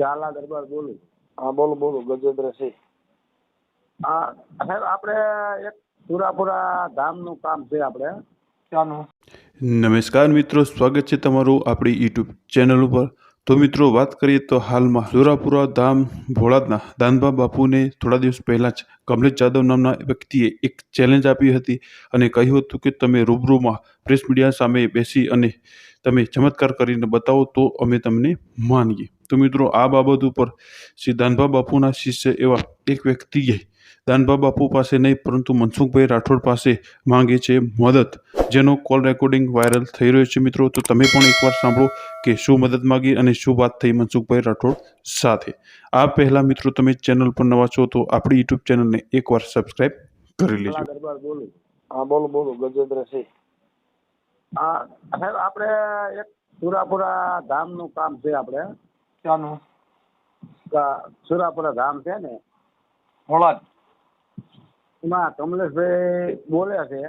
ઝાલા દરબાર બોલું હા બોલો બોલો ગજેન્દ્ર સિંહ હા સાહેબ આપણે એક સુરાપુરા ધામનું કામ છે આપણે. ક્યાંનું નમસ્કાર મિત્રો સ્વાગત છે તમારું આપણી યુટ્યુબ ચેનલ ઉપર. તો મિત્રો, વાત કરીએ તો હાલમાં સુરાપુરા ધામ, ભોળાદના દાનભા બાપુને થોડા દિવસ પહેલાં જ કમલેશ જાદવ નામના વ્યક્તિએ એક ચેલેન્જ આપી હતી અને કહ્યું હતું કે, તમે રૂબરૂમાં પ્રેસ મીડિયા સામે બેસી અને તમે ચમત્કાર કરીને બતાવો તો અમે તમને માનીએ. તો મિત્રો, આ બાબત ઉપર શ્રી દાનભા બાપુના શિષ્ય એવા એક વ્યક્તિએ દાનભા બાપુ પાસે નહીં પરંતુ મનસુખભાઈ રાઠોડ પાસે માંગે છે મદદ. જેનો કોલ રેકોર્ડિંગ વાયરલ થઈ રહ્યો છે મિત્રો તો તમે પણ એકવાર સાંભળો કે શું મદદ માગી અને શું વાત થઈ મનસુખભાઈ રાઠોડ સાથે. આ પહેલા મિત્રો તમે ચેનલ પર નવા છો તો આપણી યુટ્યુબ ચેનલને એકવાર સબસ્ક્રાઇબ કરી લેજો. દરબાર બોલું. હા બોલો બોલો ગજેન્દ્રસિંહ હા સાહેબ આપણે એક સુરાપુરા ધામનું કામ છે આપણે. ક્યાંનું? સુરાપુરા ધામ છે ને? ભોળાદ એમાં કમલેશભાઈ બોલ્યા છે.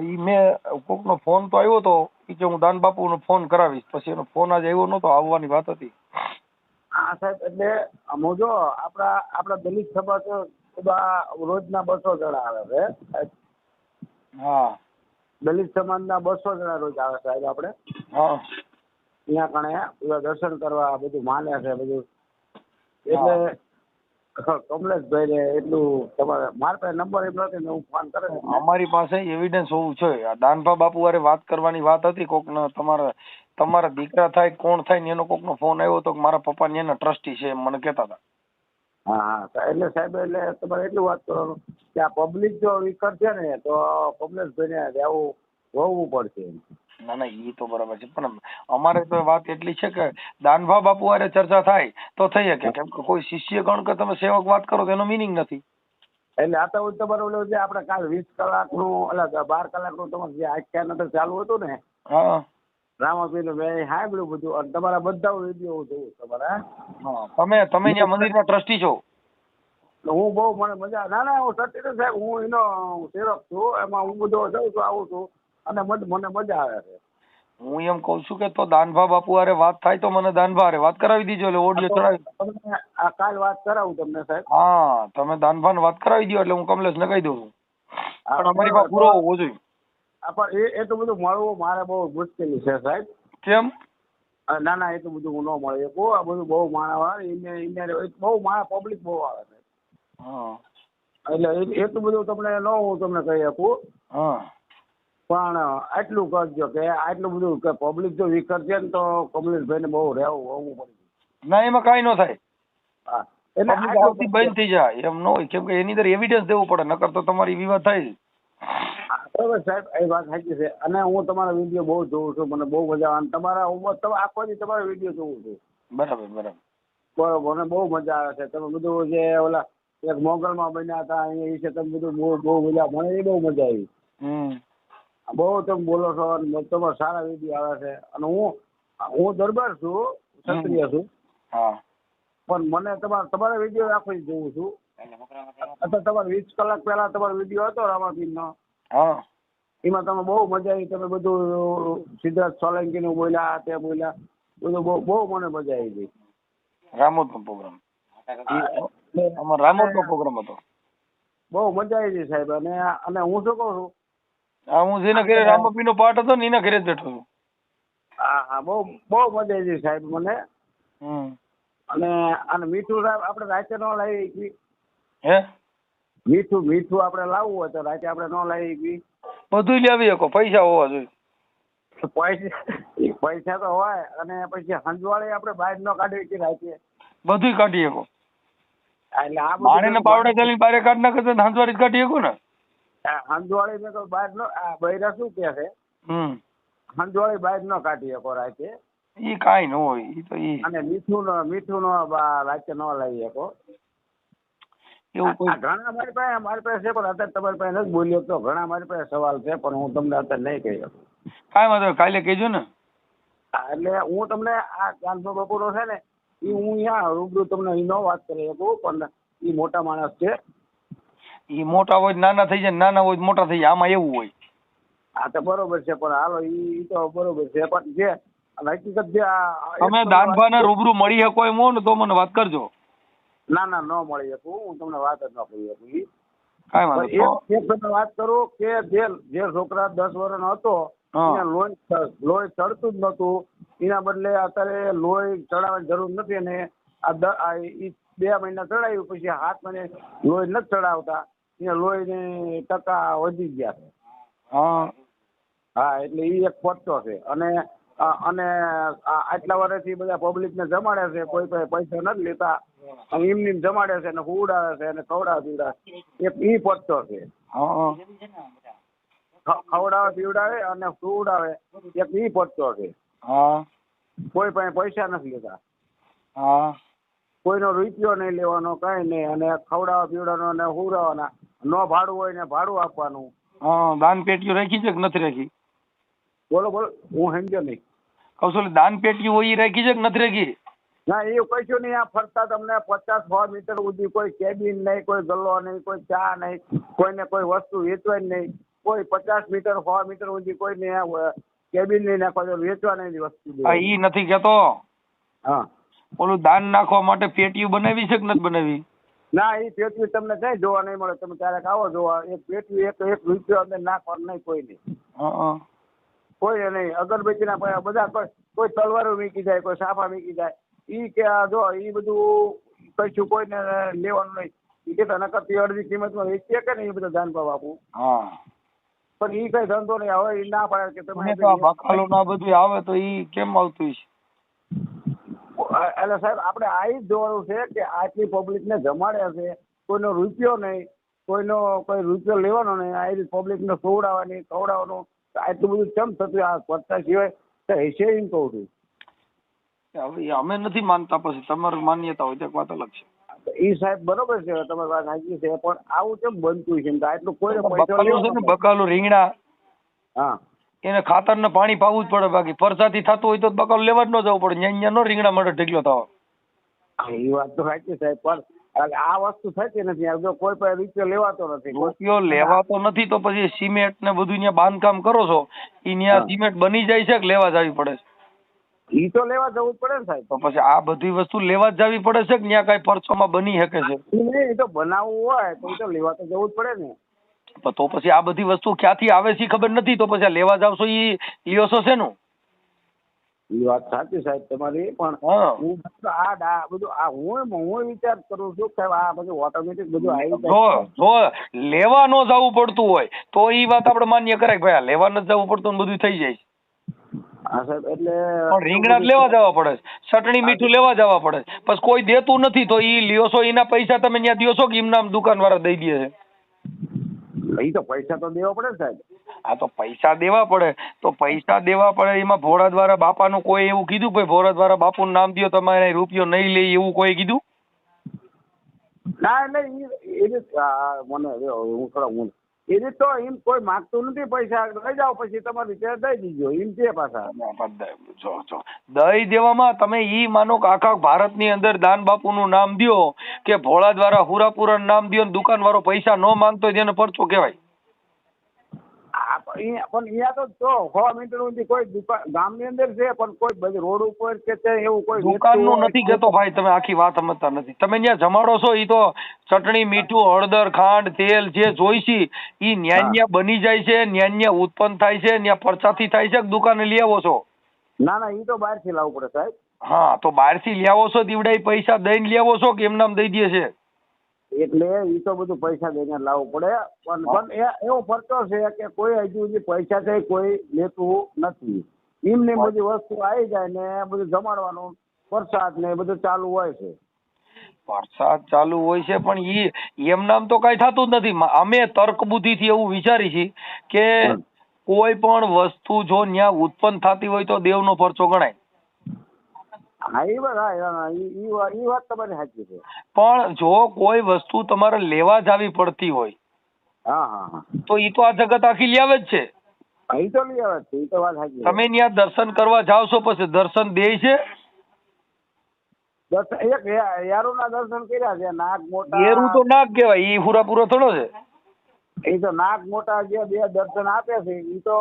ઈ મેં કોકનો ફોન તો આવ્યો તો ઈ કે હું દાન બાપુનો ફોન કરાવીશ. પછી એનો ફોન આજે આવ્યો નતો આવવાની વાત હતી. હા સાહેબ એટલે અમો જો આપણા આપણા દલિત સભા તો રોજના બસો જણા આવે છે હા. દલિત સમાજના બસો જણા રોજ આવે સાહેબ આપણે. હા. ત્યાં કણે દર્શન કરવા બધું માને છે બધું. એટલે કમલેશભાઈ ને એટલું તમારે મારા પાસે નંબર એમ નથી ને હું ફોન કરે અમારી પાસે એવિડન્સ હોવું આ દાનભા બાપુ વારે વાત કરવાની વાત હતી કોકને તમારા તમારા દીકરા થાય કોણ થાય ને એનો કોકનો ફોન આવ્યો તો કે મારા પપ્પા ને એના ટ્રસ્ટી છે એમ મને કહેતા હતા. હા હા એટલે સાહેબ એટલે તમારે એટલું વાત કરવાનું કે આ પબ્લિક જો વિકર છે ને તો કમલેશભાઈને રહેવું રહેવું પડશે એમ. ના ના એ તો બરાબર છે. પણ અમારે તો વાત એટલી છે કે દાનભા બાપુ હારે ચર્ચા થાય તો થઈ શકે. કેમ કે કોઈ શિષ્ય ગણ કે તમે સેવક વાત કરો તો એનો મિનિંગ નથી. એટલે આ તો તમારે ઓલું જે આપણે કાલ વીસ કલાકનું એટલે બાર કલાકનું તમારે જે આખ્યાન હતું ચાલુ હતું ને હા. રામાપીરનું મેં સાંભળ્યું બધું. અને તમારા બધા વીડિયો જોયું તમારે હા. તમે તમે ત્યાં મંદિરના ટ્રસ્ટી છો. હું બહુ મને મજા ના ના હું સત્ય તો સાહેબ હું એનો સેવક છું. એમાં હું બધો જઉં છું આવું છું. અને મને મજા આવે છે. હું એમ કઉ છું કે તો દાનભા બાપુ અરે વાત થાય તો મને દાનભા અરે વાત કરાવી દીજો એટલે ઓડિયો ચડાવી આ કાલ વાત કરાવું તમને સાહેબ. હા તમે દાનભાને વાત કરાવી દો એટલે હું કમલેશને કહી દઉં. છું પણ અમારી પાસે પૂરો હોવો જોઈએ. પણ એ એટલું બધું મળવું મારે બહુ મુશ્કેલી છે સાહેબ. કેમ? ના ના એટલું બધું હું ન મળે. શકું આ બધું બહુ માણસ આવે ઇન્ડિયા બહુ માણસ પબ્લિક બહુ આવે છે એટલે એટલું બધું તમને ન હું તમને કહી શકું. હા. પણ આટલું કરજો કે આટલું બધું કે પબ્લિક જો વિકરશે ને તો કમલેશભાઈને બહુ રહેવું હોવું પડે. ના એમાં કાંઈ ન થાય. હા એટલે બંધ થઈ જાય. એમ ન હોય. કેમ કે એની અંદર એવિડન્સ દેવું પડે નકર તો તમારી વિવાદ થાય. બરાબર સાહેબ એ વાત સાચી છે. અને હું તમારા વીડિયો બહુ જોઉં છું મને બહુ મજા આવે. અને તમારા હું તમે આખો દી તમારા વીડિયો જોઉં છું. બરાબર બરાબર. બરોબર મને બહુ મજા આવે છે. તમે બધું જે ઓલા એક મોગલમાં બન્યા હતા અહીંયા વિશે તમે બધું બહુ બહુ મજા મને એ બહુ મજા આવી. હમ. બહુ તમે બોલો છો અને તમારા સારા વીડિયો આવે છે. અને હું હું દરબાર છું ક્ષત્રિય છું. હા. પણ મને તમારા તમારા વીડિયો આખો જોઉં છું. અત્યારે તમારે વીસ કલાક પહેલા તમારો વીડિયો હતો રામાપીરનો. હા. એમાં તમે બહુ મજા આવી તમે બધું સિદ્ધાર્થ સોલંકી નું બોલ્યા તે બોલ્યા બધું બહુ બહુ મને મજા આવી ગઈ. રામોદનો પ્રોગ્રામ. રામોદ નો પ્રોગ્રામ હતો. બહુ મજા આવી ગઈ સાહેબ. અને અને હું શું કહું છું? આ હું જેના ઘરે રામપીનો પાઠ હતો ને એના ઘરે જ બેઠો છું. હા હા બહુ બહુ મજા આવી ગઈ સાહેબ મને. અને અને મીઠું આપણે રાતે ન લાવી શકીએ. હે? મીઠું મીઠું આપણે લાવવું હોય તો રાતે આપણે ન લાવી શકીએ. બધું લાવી શકો પૈસા હોવા જોઈએ. પૈસા પૈસા તો હોય અને પછી હંજવાળે આપણે બહાર ન કાઢી શકીએ રાતે. બધું કાઢી શકો. એટલે આ પાવડા ચાલીને બારે કાઢ નાખે તો હંજવાળી જ કાઢી શકો ને. હંજવાળી ને તો બહાર નો આ બૈરા શું કે છે? હમ. હંજવાળી બહાર ન કાઢી શકો રાતે. ઈ કાંઈ ન હોય ઈ તો ઈ. અને મીઠું નો મીઠું નો રાતે ન લાવી શકો. એવું કોઈ ઘણા મારી પાસે મારી પાસે છે પણ અત્યારે તમારી પાસે નથી બોલ્યો તો ઘણા મારી પાસે સવાલ છે પણ હું તમને અત્યારે નહીં કહી શકું. કાંઈ વાંધો કાલે કહેજો ને. એટલે હું તમને આ કાનસો બપોરો છે ને એ હું અહીંયા રૂબરૂ તમને ઈ ન વાત કરી શકું પણ એ મોટા માણસ છે. ઈ મોટા હોય તો નાના થઈ જાય ને નાના હોય તો મોટા થઈ જાય. આમાં એવું હોય. હા તો બરોબર છે પણ હાલો ઈ તો બરોબર છે પણ જે હકીકત જે તમે દાનભાને રૂબરૂ મળી શકો એમ હો ને તો મને વાત કરજો. ના ના ન મળી શકું હું તમને વાત જ ન કરી શકું. કાંઈ વાંધો એક તમને વાત કરું કે જે જે છોકરા દસ વર્ષનો હતો એને લોહી લોહી ચડતું જ નતું એના બદલે અત્યારે લોહી ચડાવવાની જરૂર નથી અને આ બે મહિના ચડાવ્યું પછી હાથ મહિને લોહી નથી ચડાવતા. એને લોહીની ટકા વધી ગયા છે. હા. એટલે એ એક પટ્ટો છે. અને અને આટલા વર્ષથી બધા પબ્લિકને જમાડે છે કોઈ પાસે પૈસા નથી લેતા. અને એમ નેમ જમાડે છે અને ઉડાવે છે અને ખવડાવે પીવડાવે એક ઈ પટ્ટો છે. ખવડાવે પીવડાવે અને સુવડાવે એક ઈ પટ્ટો છે. કોઈ પાસે પૈસા નથી લેતા. કોઈનો રૂપિયો નહીં લેવાનો કઈ નહીં. અને ખવડાવવા પીવડાવવાનો અને હુવડાવવાના. ન ભાડું હોય ને ભાડું આપવાનું. હા દાન પેટીઓ રાખી છે કે નથી રાખી? બોલો બોલો. હું સમજો નહીં. કહું છું દાન પેટીઓ હોય એ રાખી છે કે નથી રાખી? ના એ કશું નહીં. આ ફરતા તમને પચાસ સો મીટર સુધી કોઈ કેબિન નહીં કોઈ ગલ્લો નહીં કોઈ ચા નહીં કોઈને કોઈ વસ્તુ વેચવાની નહીં. કોઈ પચાસ મીટર સો મીટર સુધી કોઈને કેબિન નહીં નાખવા વેચવા નહીં. વસ્તુ એ નથી કેતો હા. ઓલું દાન નાખવા માટે પેટીઓ બનાવી છે કે નથી બનાવી? ના એ પેટવી તમને કઈ જોવા નહીં મળે. તમે ક્યારેક આવો જોવા. એક પેટવી એક એક રૂપિયો અંદર નાખવાનું નહીં કોઈ નહીં. કોઈ નહીં. અગરબત્તીના પૈસા બધા કોઈ તલવારો વીકી જાય કોઈ સાફા વીકી જાય. ઈ કે આ જો ઈ બધું કશું કોઈને લેવાનું નહીં. ઈ કે તને કરતી અડધી કિંમતમાં વેચીએ કે નહીં એ બધા દાન ભાવ આપું. હા. પણ ઈ કઈ ધંધો નહીં. હવે ઈ ના પાડે કે તમે ના બધું આવે તો ઈ કેમ આવતું હશે? એટલે સાહેબ આપણે આ જ જોવાનું છે કે આટલી પબ્લિકને જમાડ્યા છે કોઈનો રૂપિયો નહીં કોઈનો કોઈ રૂપિયો લેવાનો નહીં આ રીતે પબ્લિકને સોવડાવવાની ખવડાવવાનું આટલું બધું કેમ થતું? આ પડતા સિવાય તો હશે એમ કહું છું. હવે અમે નથી માનતા પછી તમારી માન્યતા હોય તો એક વાત અલગ છે. એ સાહેબ બરોબર છે તમારી વાત સાચી છે પણ આવું કેમ બનતું છે? આટલું કોઈ? બકાલું રીંગણા. હા. એને ખાતર ને પાણી પાવું જ પડે બાકી. ફરસાથી થતું હોય તો બકાલું લેવા જ ન જવું પડે. ન્યા ન્યા નો રીંગણા માટે ઢગલો થવા. એ વાત તો સાચી સાહેબ. પણ આ- વસ્તુ થતી નથી. જો કોઈ પણ રૂપિયો લેવાતો નથી. રૂપિયો લેવાતો નથી તો પછી સિમેન્ટ ને બધું ન્યા બાંધકામ કરો છો. ઈ ન્યા સિમેન્ટ બની જાય છે કે લેવા જવી પડે છે? ઈ તો લેવા જવું પડે ને સાહેબ. તો પછી આ બધી વસ્તુ લેવા જ જવી પડે છે કે ન્યા કઈ પરસોમાં બની શકે છે? ઈ તો બનાવવું હોય તો લેવા તો જવું જ પડે ને. તો પછી આ બધી વસ્તુ ક્યાંથી આવે છે ખબર નથી તો પછી લેવા જાવ છો એ લ્યો છો શેનું? ઈ વાત સાચી સાહેબ તમારી પણ હું. આ બધું આ હું હું વિચાર કરું છું કે આ બધું ઓટોમેટિક બધું આવી જો જો લેવા ન જવું પડતું હોય તો એ વાત આપણે માન્ય કરાય ભાઈ લેવા ન જવું પડતું ને બધું થઈ જાય. હા સાહેબ એટલે પણ રીંગણા લેવા જવા પડે ચટણી મીઠું લેવા જવા પડે પછી કોઈ દેતું નથી તો ઈ લ્યો છો એના પૈસા તમે ત્યાં દ્યો છો કે એમના દુકાન વાળા દઈ દે છે? ઈ તો પૈસા તો દેવા પડે સાહેબ. હા તો પૈસા દેવા પડે. તો પૈસા દેવા પડે એમાં ભોળા દ્વારા બાપાનું કોઈ એવું કીધું? ભાઈ ભોળા દ્વારા બાપુનું નામ દ્યો તમારે રૂપિયો નહીં લે એવું કોઈ કીધું? ના એટલે એ મને હું થોડા હું એ રીત તો એમ કોઈ માગતું નથી પૈસા. લઈ જાઓ, પછી તમારી રીતે દઈ દીજો. એમ છે પાછા. દઈ દેવામાં તમે ઈ માનો કે આખા ભારતની અંદર દાન બાપુનું નામ દ્યો કે ભોળા દ્વારા હુરાપુરા નામ દો ને દુકાન વાળો પૈસા ન માંગતો તેને પરચો કહેવાય. આ પણ અહીંયા તો જો સો મીટર સુધી કોઈ દુકાન ગામની અંદર છે પણ કોઈ બધી રોડ ઉપર કે છે એવું કોઈ દુકાનનું નથી. કહેતો ભાઈ તમે આખી વાત સમજતા નથી. તમે ત્યાં જમાડો છો એ તો ચટણી મીઠું હળદર ખાંડ તેલ જે જોઈશી એ ન્યાન્યા બની જાય છે ન્યા ન્યા ઉત્પન્ન થાય છે ન્યા પરચાથી થાય છે કે દુકાને લઈ આવો છો? ના ના ઈ તો બહારથી લાવવું પડે સાહેબ. હા તો બહારથી લઈ આવો છો દીવડાઈ પૈસા દઈને લઈ આવો છો કે એમ નામ દઈ દે છે? એટલે એ તો બધું પૈસા દઈને લાવવું પડે. પણ પણ એ એવો ફરતો છે કે કોઈ હજુ સુધી પૈસા છે કોઈ લેતું નથી. એમની બધી વસ્તુ આવી જાય ને બધું જમાડવાનું પ્રસાદ ને બધું ચાલુ હોય છે. વરસાદ ચાલુ હોય છે પણ ઈ એમ નામ તો કઈ થતું જ નથી. અમે તર્ક બુદ્ધિથી એવું વિચારી છીએ કે કોઈ પણ વસ્તુ જો ન્યા ઉત્પન્ન થતી હોય તો દેવનો પરચો ગણાય. હા એ વાત હા, તમારી સાચી છે. પણ જો કોઈ વસ્તુ તમારે લેવા જાવી પડતી હોય હા હા તો ઈ તો આ જગત આખી લઈ આવે જ છે. હા, તો લઈ આવે છે એ તો વાત સાચી તમે ત્યાં દર્શન કરવા જાવ છો પછી દર્શન દે છે? દર્શન એક યારુના દર્શન કર્યા છે નાગ મોટા એરું તો નાગ કેવાય કહેવાય ઈ પૂરા પૂરો થોડો છે. એ તો નાગ મોટા જે બે દર્શન આપે છે એ તો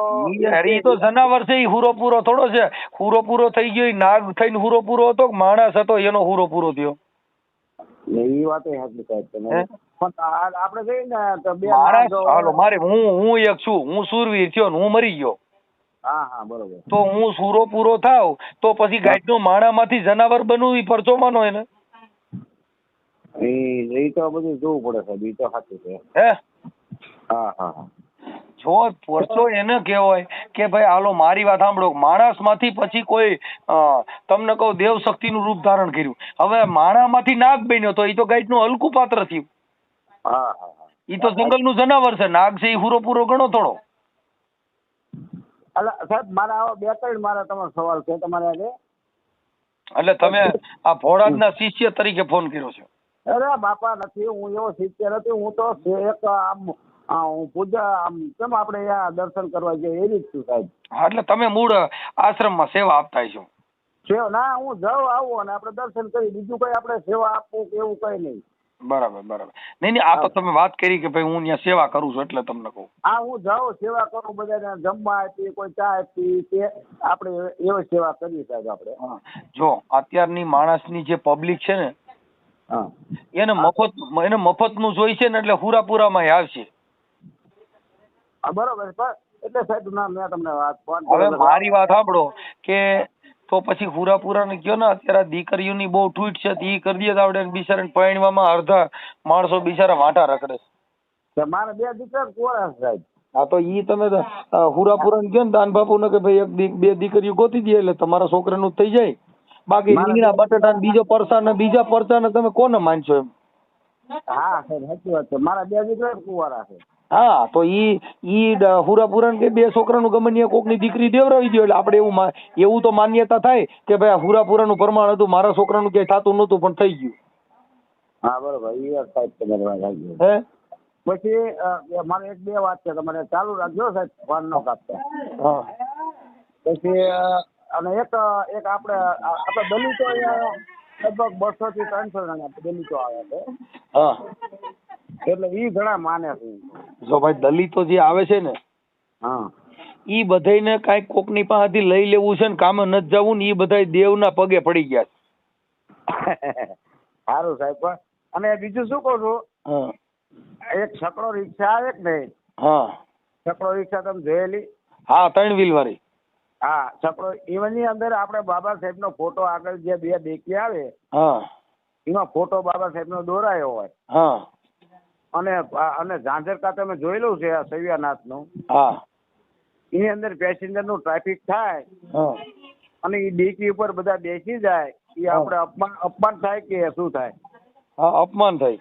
અરે એ તો જનાવર છે એ હુરો પૂરો થોડો છે. હુરો પૂરો થઈ ગયો નાગ થઈને હુરો પૂરો હતો માણસ હતો એનો હુરો પૂરો થયો એ વાત એ હકીકત તમે હે? પણ આ- આપણે કહીએ ને તો બે માણસ? હાલો મારે હું હું એક છું હું સુરવીર થયો હું મરી ગયો. હા હા બરોબર. તો હું સુરો પૂરો થાવ તો પછી ગાયનો માણામાંથી જનાવર બનવું ઈ પરચો માનો એને? એ એ તો બધું જોવું પડે સાહેબ એ તો સાચું છે. હા? જો પરચો એને કહેવાય કે ભાઈ હાલો મારી વાત સાંભળો. માણસમાંથી પછી કોઈ તમને કહું દેવ શક્તિનું રૂપ ધારણ કર્યું. હવે માણામાંથી નાગ બન્યો તો એ તો ગાઈડનું હલકું પાત્ર થયું. એ તો જંગલનું જનાવર છે. નાગ છે એ હુરો પૂરો ગણો થોડો. અલા સાહેબ મારા આવા બે ત્રણ મારા તમારો સવાલ છે. તમારે આજે? એટલે તમે આ ભોળાજના શિષ્ય તરીકે ફોન કર્યો છે. અરે બાપા નથી. હું એવો શિષ્ય નથી. હું તો એક આમ હું પૂજા આમ કેમ આપણે અહીંયા દર્શન કરવા જઈએ? એવી જ છું સાહેબ. હા, એટલે તમે મૂળ આશ્રમમાં સેવા આપતા છો સેવા ના હું જાઉં આવું અને આપણે દર્શન કરી બીજું કઈ આપણે સેવા આપવું કે એવું કઈ નહીં. બરાબર બરાબર. નહીં નહીં આ તો તમે વાત કરી કે ભાઈ હું ત્યાં સેવા કરું છું એટલે તમને કહું. આ હું જાઉં સેવા કરું બધાને જમવા આપી કોઈ ચા આપી કે આપણે એવી સેવા કરીએ સાહેબ આપણે. હા. જો અત્યારની માણસની જે પબ્લિક છે ને હા. એને મફત એને મફતનું જોઈ છે ને એટલે હુરાપુરામાં આવશે. હા, બરોબર. એટલે સાહેબ ના મેં તમને વાત ફોન હવે મારી વાત સાંભળો કે તો પછી હુરાપુરા ને ગયો ને અત્યારે દીકરીઓની બહુ ઠૂટ છે ઈ કરી દે આવડે બિચારાને પરણવામાં અડધા માણસો બિચારા વાંટા રખડે છે. મારે બે દીકરા કોરા સાહેબ. હા તો ઈ તમે હુરાપુરા ને ગયો ને દાન બાપુને કે ભાઈ એક બે દીકરીઓ ગોતી દે એટલે તમારા છોકરાનું થઈ જાય. બાકી રીંગણા બટાટા ને બીજો પરસા ને બીજા પરસા ને તમે કોને માનશો એમ? હા સાહેબ સાચી વાત છે. મારા બે દીકરા કુવારા છે. હા તો ઈ ઈ ડ- કે બે છોકરાનું ગમે કોકની દીકરી દેવરાવી દો એટલે આપણે એવું એવું તો માન્યતા થાય કે ભાઈ આ હુરાપુરાનું પ્રમાણ હતું મારા છોકરાનું ક્યાંય થતું નહોતું પણ થઈ ગયું. હા બરોબર. ઈ વાત સાહેબ તમારી હે? પછી મારે એક બે વાત છે તમારે ચાલુ રાખજો સાહેબ ફોન નો કાપતા. હા. પછી અને એક એક આપણે આપણે દલિતો અહીંયા લગભગ બસો થી ત્રણસો જણા દલિતો આવે છે. હા. એટલે ઈ ઘણા માને છે. જો ભાઈ દલિતો જે આવે છે ને હા. ઈ બધાયને કાંઈક કોકની પાસેથી લઈ લેવું છે ને કામે નથી જવું ને ઈ બધાય દેવના પગે પડી ગયા છે. સારું સાહેબ અને બીજું શું કહું છું? એક છકડો રિક્ષા આવે કે નહીં? હા. છકડો રિક્ષા તમે જોયેલી? હા ત્રણ વ્હીલ વાળી હા છકડો એની અંદર આપણે બાબા સાહેબ નો ફોટો આગળ જે બે દેખી આવે હા. એમાં ફોટો બાબા સાહેબ નો દોરાયો હોય. હા. અને અને ઝાંઝર ખાતે મેં જોયેલું છે આ સૈયાનાથનું હા. એની અંદર પેસેન્જરનું ટ્રાફિક થાય અને એ ડેકી ઉપર બધા બેસી જાય એ આપણે અપમાન અપમાન થાય કે શું થાય? હા અપમાન થાય.